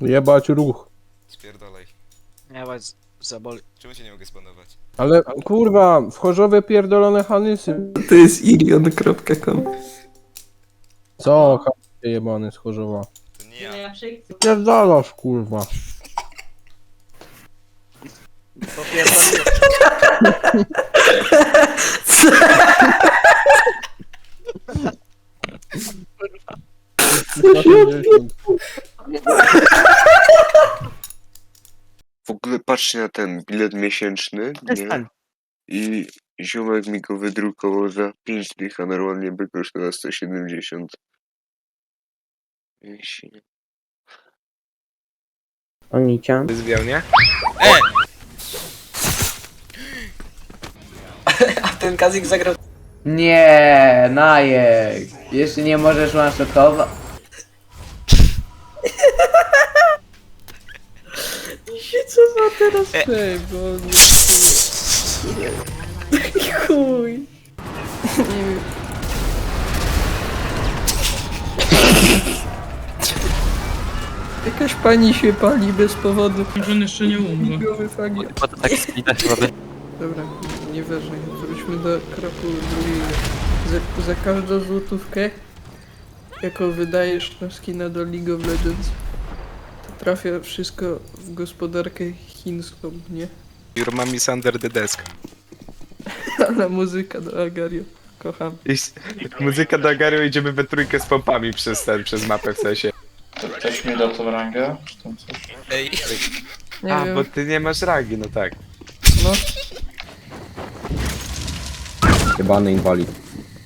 Jebać ruch. Spierdolaj. Nie, bać, zaboli. Czemu cię nie mogę spanować? Ale kurwa, w chorzowe pierdolone hanysy. To jest ilion.com. Co, hanysy jebany z chorzowa. To nie ja. Pierdolasz kurwa. Popierdoliłem. W ogóle patrzcie na ten bilet miesięczny, nie? I ziomek mi go wydrukował za 5 dych, a normalnie by kosztował 170. Jeśli... Onicia. Zwiał, nie? A ten Kazik zagrał... Nie, Najek. Jeszcze nie możesz manszokować. Co za teraz Ej, bo on Chuj. Nie wiem. Jakaś pani się pali bez powodu. On jeszcze nie umrze. Migowy fagiet. Bo to tak. Dobra, nieważne. Wróćmy do kroku drugiego. Za, za każdą złotówkę, jaką wydajesz na skina do League of Legends, to trafia wszystko w gospodarkę chińską, nie? Your mom is under the desk. Ale muzyka do Agario. Kocham. I muzyka do Agario idziemy we trójkę z pompami przez ten, przez mapę w sensie. To ktoś mi dał tą rangę? Czy tam coś? Ej, Nie A, wiem, bo ty nie masz rangi, no tak. no. Jebany inwalid.